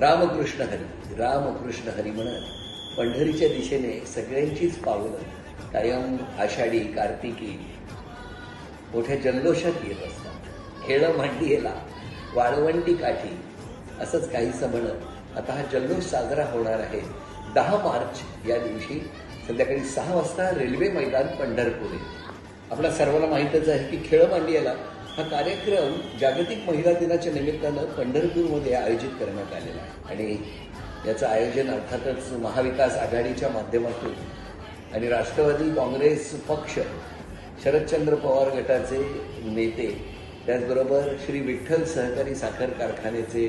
रामकृष्ण हरी. रामकृष्ण हरी म्हणत पंढरीच्या दिशेने सगळ्यांचीच पावलं कायम आषाढी कार्तिकी मोठ्या जल्लोषात येत असतात. खेळं मांडियेला वाळवंटी काठी असंच काहीसं म्हणत आता हा जल्लोष साजरा होणार आहे. दहा मार्च या दिवशी संध्याकाळी सहा वाजता रेल्वे मैदान पंढरपूर. आपल्या सर्वांना माहीतच आहे की खेळ मांडियाला हा कार्यक्रम जागतिक महिला दिनाच्या निमित्तानं पंढरपूरमध्ये आयोजित करण्यात आलेला आहे. आणि याचं आयोजन अर्थातच महाविकास आघाडीच्या माध्यमातून आणि राष्ट्रवादी काँग्रेस पक्ष शरदचंद्र पवार गटाचे नेते त्याचबरोबर श्री विठ्ठल सहकारी साखर कारखान्याचे